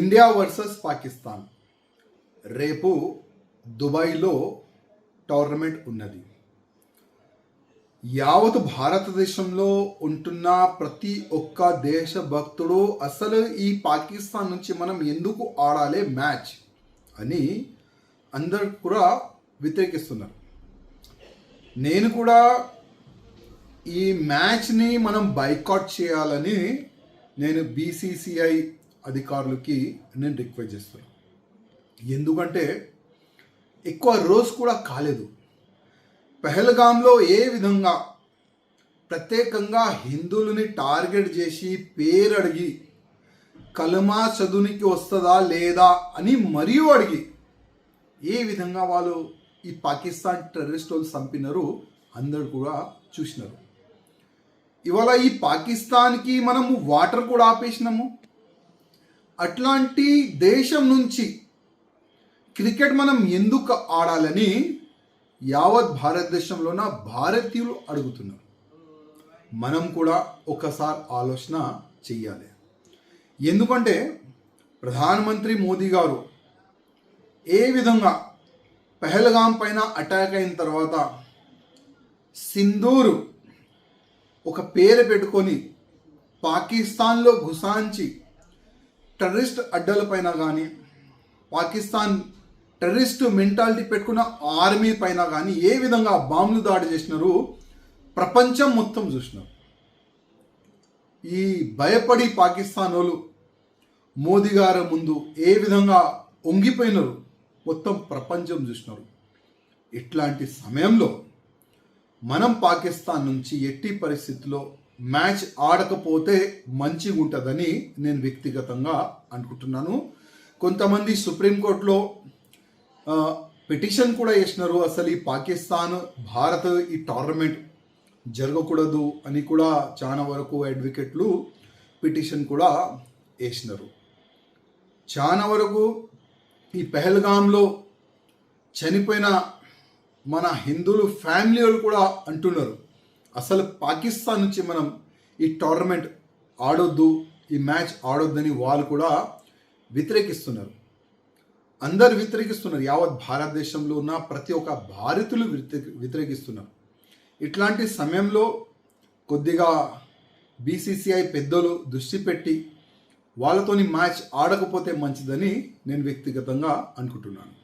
India versus Pakistan. రేపు దుబాయ్లో tournament ఉన్నది. యావత్ భారతదేశంలో ఉంటున్న ప్రతి ఒక్క దేశభక్తుడు అసలు ఈ పాకిస్తాన్ నుంచి మనం ఎందుకు ఆడాలి మ్యాచ్ అని అందరు కూడా వ్యతిరేకిస్తున్నారు. నేను కూడా ఈ మ్యాచ్ని మనం బైకాట్ చేయాలని నేను బీసీసీఐ అధికారులకి నేను రిక్వెస్ట్ చేస్తాను ఎందుకంటే ఎక్కువ రోజు కూడా కాలేదు. పెహల్గాంలో ఏ విధంగా ప్రత్యేకంగా హిందువులని టార్గెట్ చేసి పేరు అడిగి కలమా చదువునికి వస్తుందా లేదా అని మరియు అడిగి ఏ విధంగా వాళ్ళు ఈ పాకిస్తాన్ టెర్రరిస్ట్ వాళ్ళు చంపినారు అందరు కూడా చూసినారు. ఇవాళ ఈ పాకిస్తాన్కి మనము వాటర్ కూడా ఆపేసినాము. అట్లాంటి దేశం నుంచి క్రికెట్ మనం ఎందుకు ఆడాలని యావత్ భారతదేశంలోన భారతీయులు అడుగుతున్నారు. మనం కూడా ఒకసారి ఆలోచన చెయ్యాలి. ఎందుకంటే ప్రధానమంత్రి మోదీ గారు ఏ విధంగా పెహల్గాం పైన అటాక్ అయిన తర్వాత సింధూరు ఒక పేరు పెట్టుకొని పాకిస్తాన్లో గుసాంచి టెర్రరిస్ట్ అడ్డలపైన కానీ పాకిస్తాన్ టెర్రరిస్ట్ మెంటాలిటీ పెట్టుకున్న ఆర్మీ పైన కానీ ఏ విధంగా బాంబులు దాడి చేసినారు ప్రపంచం మొత్తం చూసినారు. ఈ భయపడి పాకిస్తాన్ వాళ్ళు మోదీ గారి ముందు ఏ విధంగా ఒంగిపోయినారు మొత్తం ప్రపంచం చూసినారు. ఇట్లాంటి సమయంలో మనం పాకిస్తాన్ నుంచి ఎట్టి పరిస్థితుల్లో మ్యాచ్ ఆడకపోతే మంచిగా ఉంటుందని నేను వ్యక్తిగతంగా అనుకుంటున్నాను. కొంతమంది సుప్రీంకోర్టులో పిటిషన్ కూడా వేసినారు. అసలు ఈ పాకిస్తాన్ భారత్ ఈ టోర్నమెంట్ జరగకూడదు అని కూడా చాలా వరకు అడ్వకేట్లు పిటిషన్ కూడా వేసినారు. చాలా వరకు ఈ పెహల్గాంలో చనిపోయిన మన హిందువులు ఫ్యామిలీ వాళ్ళు కూడా అంటున్నారు. అసలు పాకిస్తాన్ నుంచి మనం ఈ టోర్నమెంట్ ఆడొద్దు ఈ మ్యాచ్ ఆడొద్దని వాళ్ళు కూడా వ్యతిరేకిస్తున్నారు. అందరు వ్యతిరేకిస్తున్నారు. యావత్ భారతదేశంలో ఉన్న ప్రతి ఒక్క భారతులు వ్యతిరేకి వ్యతిరేకిస్తున్నారు. ఇట్లాంటి సమయంలో కొద్దిగా బీసీసీఐ పెద్దలు దృష్టి పెట్టి వాళ్ళతోని మ్యాచ్ ఆడకపోతే మంచిదని నేను వ్యక్తిగతంగా అనుకుంటున్నాను.